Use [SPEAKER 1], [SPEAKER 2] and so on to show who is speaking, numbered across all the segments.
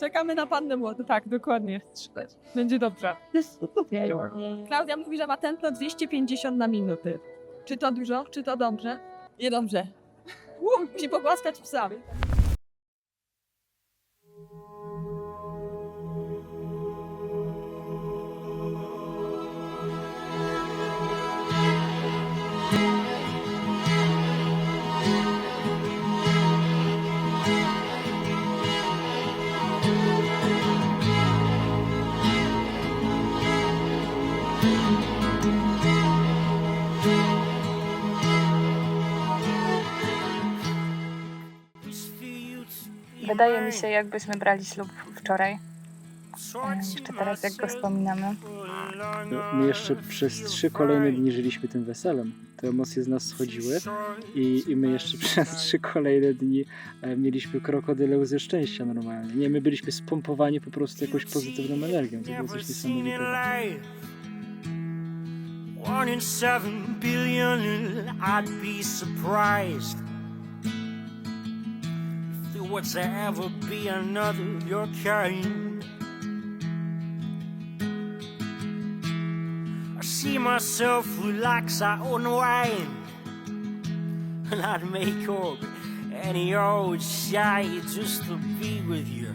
[SPEAKER 1] Czekamy na pannę młodą. Tak, dokładnie. Będzie dobrze. Klaudia mówi, że ma tętno 250 na minutę. Czy to dużo? Czy to dobrze? Nie dobrze. Musi pogłaskać psa.
[SPEAKER 2] Wydaje mi się, jakbyśmy brali ślub wczoraj. Jeszcze teraz, jak go wspominamy.
[SPEAKER 3] No, My jeszcze przez trzy kolejne dni żyliśmy tym weselem. Te emocje z nas schodziły i, i my jeszcze przez trzy kolejne dni e, mieliśmy krokodyle łzy szczęścia normalnie. Nie, my byliśmy spompowani po prostu jakąś pozytywną energią. To było coś niesamowitego.
[SPEAKER 4] One in seven billion, I'd be surprised to ever be another your kind. I see myself relax, I unwind, and I'd make up any old shy just to be with you.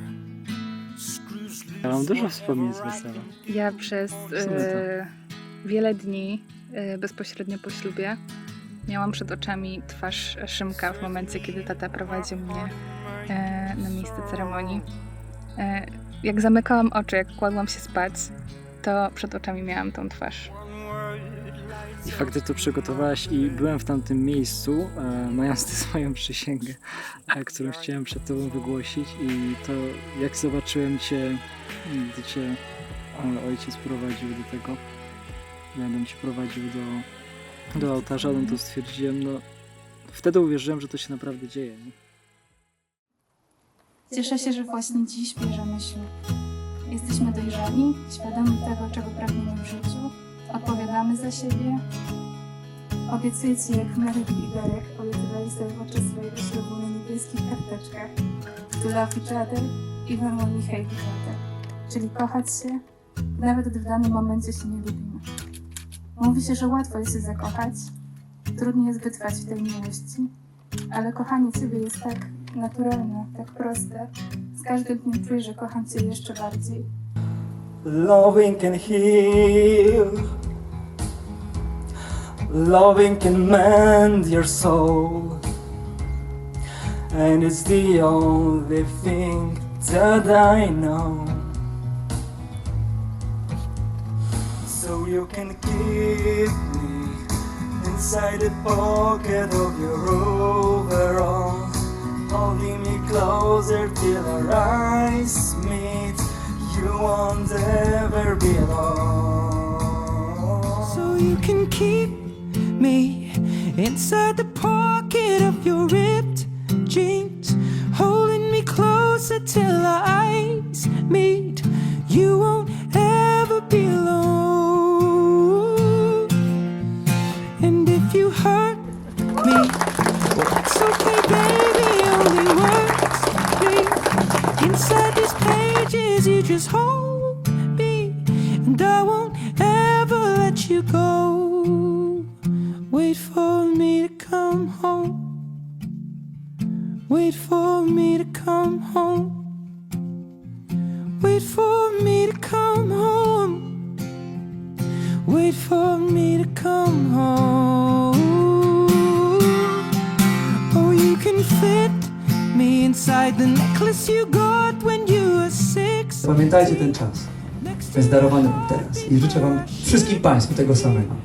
[SPEAKER 3] Ja mam dużo wspomnień z
[SPEAKER 4] I
[SPEAKER 3] wesela.
[SPEAKER 2] Ja przez e, wiele dni e, bezpośrednio po ślubie miałam przed oczami twarz Szymka w momencie, kiedy tata prowadził mnie miejsce ceremonii. E, jak zamykałam oczy, jak kładłam się spać, to przed oczami miałam tą twarz.
[SPEAKER 3] I fakt, że to przygotowałaś i byłem w tamtym miejscu, e, mając tę swoją przysięgę, e, którą chciałem przed tobą wygłosić i to jak zobaczyłem cię, gdy cię ojciec prowadził do tego, będę cię prowadził do, do ołtarza, no to stwierdziłem, no wtedy uwierzyłem, że to się naprawdę dzieje. Nie?
[SPEAKER 5] Cieszę się, że właśnie dziś bierzemy ślub. Jesteśmy dojrzali, świadomi tego, czego pragniemy w życiu, odpowiadamy za siebie. Obiecuję Ci, jak Marek i Derek obiecywali sobie podczas swojego ślubu na niebieskich karteczkach to love each other even when we hate each other. Czyli kochać się, nawet gdy w danym momencie się nie lubimy. Mówi się, że łatwo jest się zakochać, trudniej jest wytrwać w tej miłości, ale kochanie Ciebie jest tak naturalne, tak proste. Z każdym dniem czuję, że kocham Cię jeszcze bardziej.
[SPEAKER 6] Loving can heal. Loving can mend your soul. And it's the only thing that I know. So you can keep me inside the pocket of your overalls. Holding me closer till our eyes meet. You won't ever be alone.
[SPEAKER 4] So you can keep me inside the pocket of your ripped jeans, holding me closer till our eyes meet. You pages. You just hold me, and I won't ever let you go. Wait for me to come home. Wait for me to come home. Wait for me to come home. Wait for me to come home. Oh, you can fit me inside the necklace you got
[SPEAKER 6] Pamiętajcie ten czas. Jest darowany wam teraz. I życzę wam wszystkim Państwu tego samego.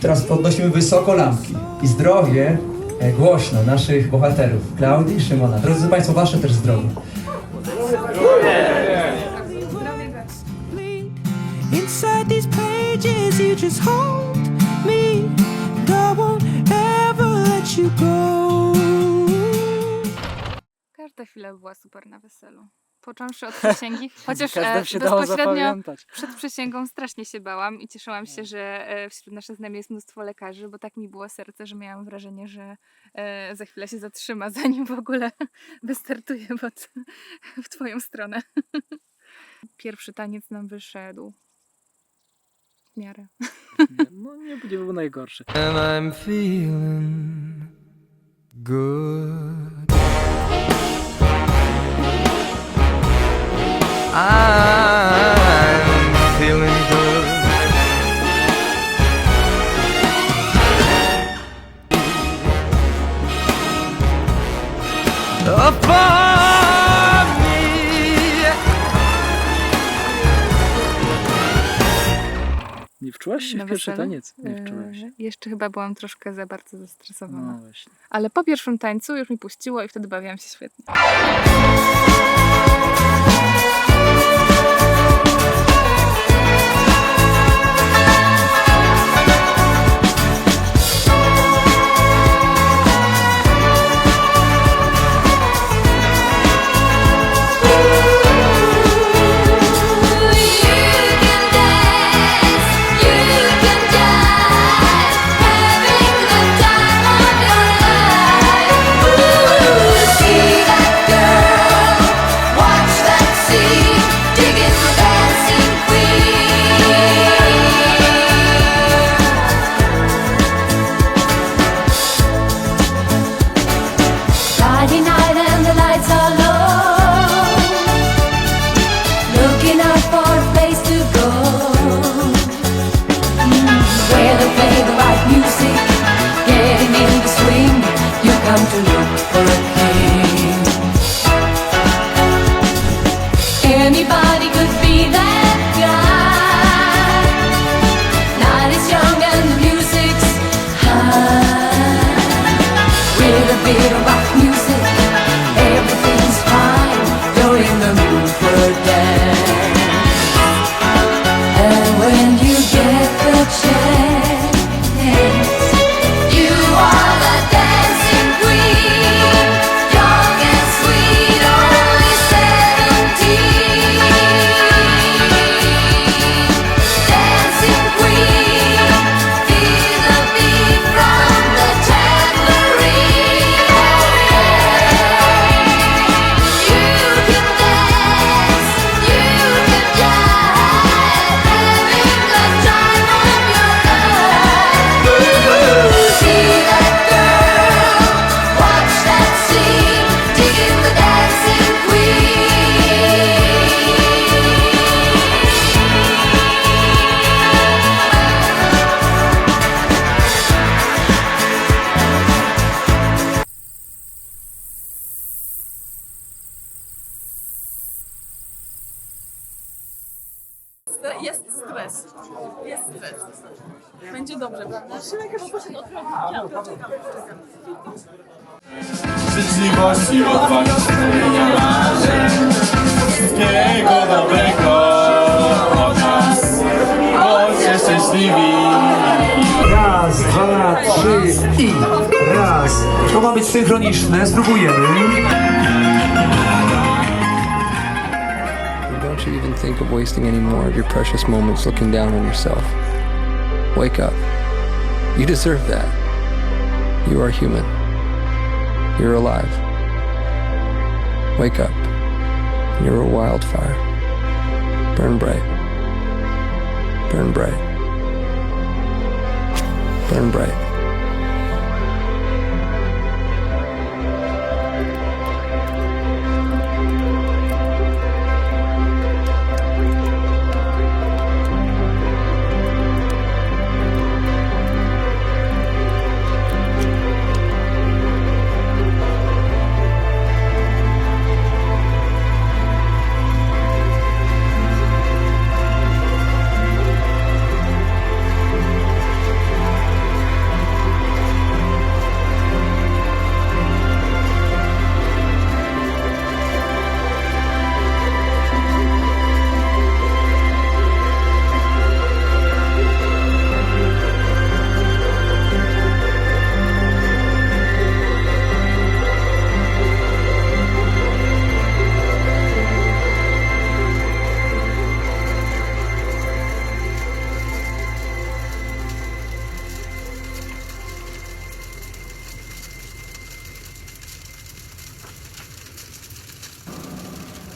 [SPEAKER 6] Teraz podnosimy wysoko lampki. I zdrowie e, głośno naszych bohaterów. Klaudii i Szymona. Drodzy Państwo, Wasze też zdrowie.
[SPEAKER 4] Inside these pages, you just hold me. I won't ever let you go.
[SPEAKER 2] Każda chwila była super na weselu. Począwszy od przysięgi, chociaż e, bezpośrednio przed przysięgą strasznie się bałam i cieszyłam się, że e, wśród naszych znajomych jest mnóstwo lekarzy, bo tak mi było serce, że miałam wrażenie, że e, za chwilę się zatrzyma, zanim w ogóle wystartuję pod, w twoją stronę. Pierwszy taniec nam wyszedł. W miarę.
[SPEAKER 3] No nie, nie był najgorszy.
[SPEAKER 4] And I'm feeling good. I'm feeling good. Above me.
[SPEAKER 3] Nie wczułaś się
[SPEAKER 2] Na
[SPEAKER 3] w pierwszy
[SPEAKER 2] weselu?
[SPEAKER 3] taniec? Nie wczułaś.
[SPEAKER 2] E, jeszcze chyba byłam troszkę za bardzo zestresowana.
[SPEAKER 3] No właśnie.
[SPEAKER 2] Ale po pierwszym tańcu już mi puściło i wtedy bawiłam się świetnie.
[SPEAKER 7] Życzliwości, odważenia marzeń, wszystkiego dobrego od nas. Bądźcie szczęśliwi.
[SPEAKER 6] Raz, dwa, trzy i raz. To ma być synchroniczne, spróbujemy.
[SPEAKER 8] Don't you even think of wasting any more of your precious moments looking down on yourself. Wake up. You deserve that. You are human. You're alive. Wake up. You're a wildfire. Burn bright. Burn bright. Burn bright.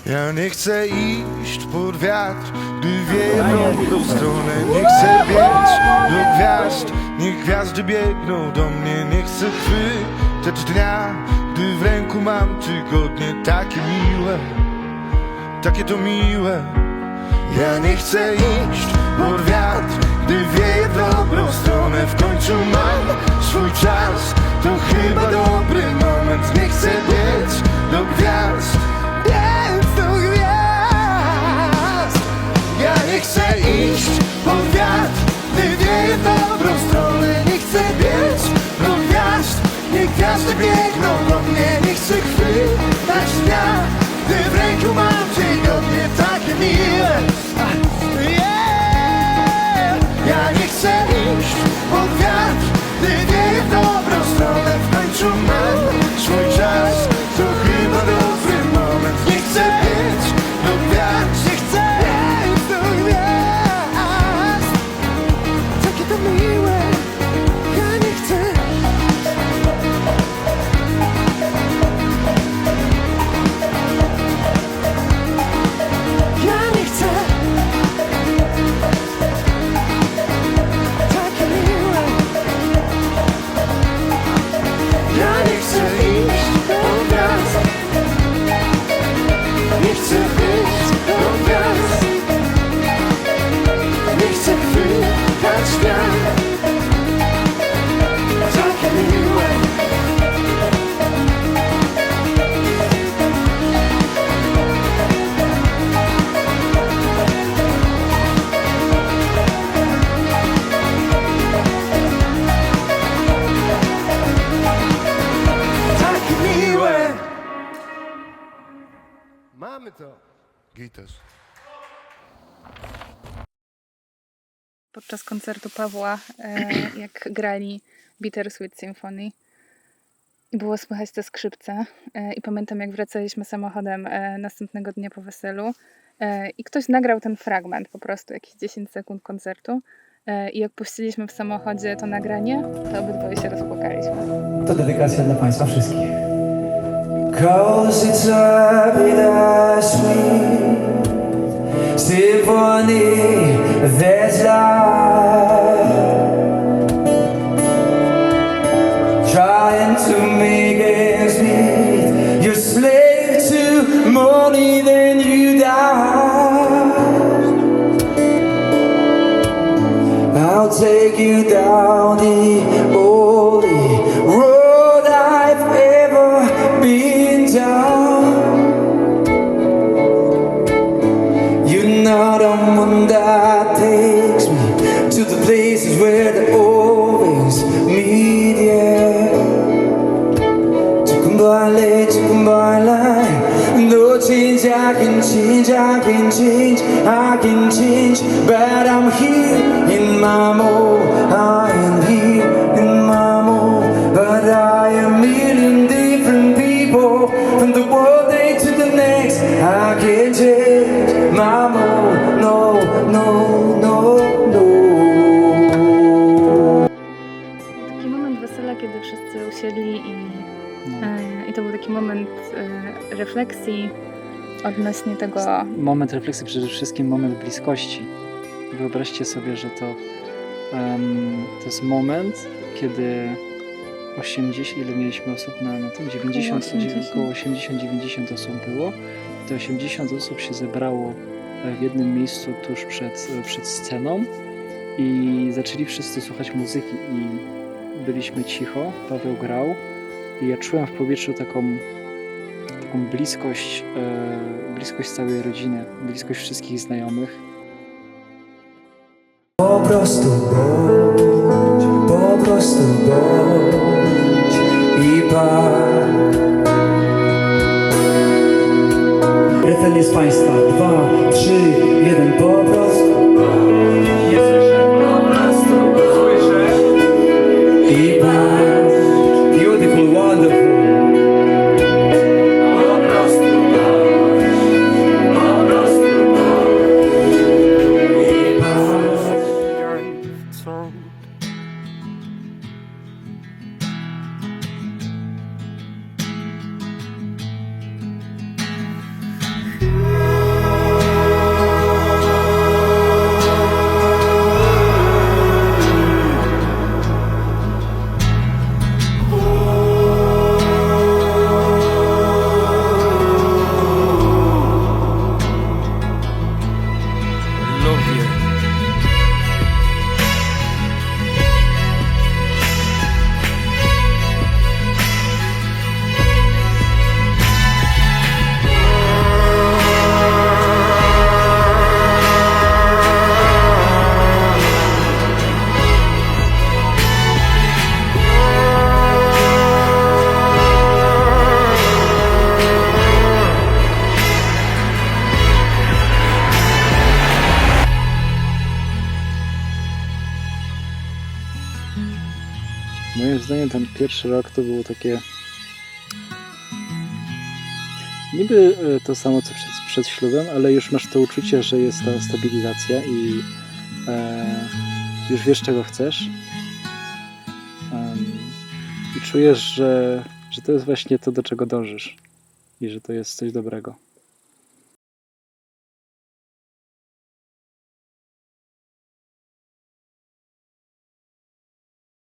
[SPEAKER 7] Ja nie chcę iść pod wiatr, gdy wieje w stronę Nie chcę biec do gwiazd, niech gwiazdy biegną do mnie Nie chcę chwytać dnia, gdy w ręku mam tygodnie Takie miłe, takie to miłe. Ja nie chcę iść pod wiatr, gdy wieje w dobrą stronę W końcu mam swój czas, to chyba dobry moment Nie chcę biec do gwiazd, nie chcę iść pod wiatr, gdy wieje w dobrą stronę. Nie chcę biec do gwiazd, niech gwiazdy biegną do mnie. Nie chcę chwytać dnia, gdy w ręku mam tygodnie takie miłe
[SPEAKER 2] podczas koncertu Pawła, e, jak grali Bittersweet Symphony. I było słychać te skrzypce. E, I pamiętam, jak wracaliśmy samochodem e, następnego dnia po weselu. E, I ktoś nagrał ten fragment, po prostu jakieś 10 sekund koncertu. E, I jak puściliśmy w samochodzie to nagranie, to obydwoje się rozpłakaliśmy.
[SPEAKER 6] To dedykacja dla Państwa wszystkich. Cause it's a bittersweet symphony that's you down the change. But I'm here in my mode, I am here in my mode. But I am million different people from the one day to the next. I can't change my mode, no, no, no, no.
[SPEAKER 2] Taki moment wesela, kiedy wszyscy usiedli i,
[SPEAKER 3] No.
[SPEAKER 2] e, i to był taki moment e, refleksji odnośnie tego,
[SPEAKER 3] Moment refleksji, przede wszystkim moment bliskości. Wyobraźcie sobie, że to, em, to jest moment, kiedy 80, ile mieliśmy osób na, na tym? 90,
[SPEAKER 2] Około 80.
[SPEAKER 3] około 80-90 osób było. Te 80 osób się zebrało e, w jednym miejscu tuż przed, e, przed sceną i zaczęli wszyscy słuchać muzyki i byliśmy cicho, Paweł grał i ja czułem w powietrzu taką, taką bliskość, e, bliskość całej rodziny, bliskość wszystkich znajomych.
[SPEAKER 6] Po prostu bądź, po prostu bądź i patrz. Refren jest Państwa. Dwa, trzy, jeden, po
[SPEAKER 7] world
[SPEAKER 3] pierwszy rok to było takie niby e, to samo co przed, przed ślubem, ale już masz to uczucie, że jest ta stabilizacja i e, już wiesz czego chcesz. I czujesz, że, że to jest właśnie to, do czego dążysz i że to jest coś dobrego.